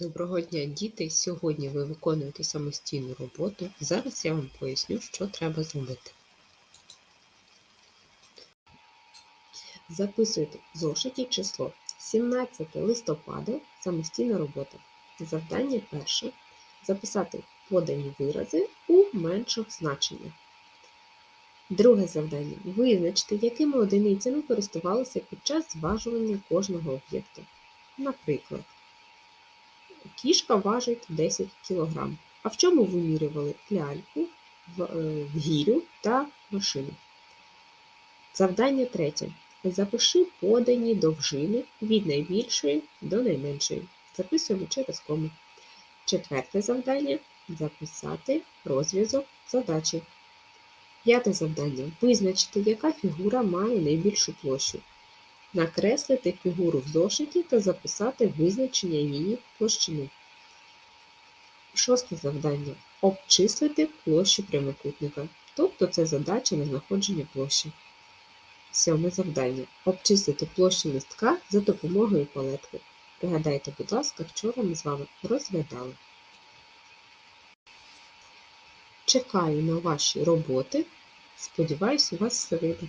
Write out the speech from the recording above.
Доброго дня, діти! Сьогодні ви виконуєте самостійну роботу. Зараз я вам поясню, що треба зробити. Записуйте в зошиті число 17 листопада самостійна робота. Завдання перше. Записати подані вирази у менших значеннях. Друге завдання. Визначте, якими одиницями користувалися під час зважування кожного об'єкту. Наприклад, Кішка важить 10 кг. А в чому вимірювали ляльку, е, гірю та машину? Завдання третє. Запиши подані довжини від найбільшої до найменшої. Записуємо через кому. Четверте завдання записати розв'язок задачі. П'яте завдання. Визначити, яка фігура має найбільшу площу. Накреслити фігуру в зошиті та записати визначення її площини. Шосте завдання. Обчислити площу прямокутника. Тобто це задача на знаходження площі. Сьоме завдання. Обчислити площу листка за допомогою палетки. Пригадайте, будь ласка, вчора ми з вами розглядали. Чекаю на ваші роботи. Сподіваюсь, у вас все вийде.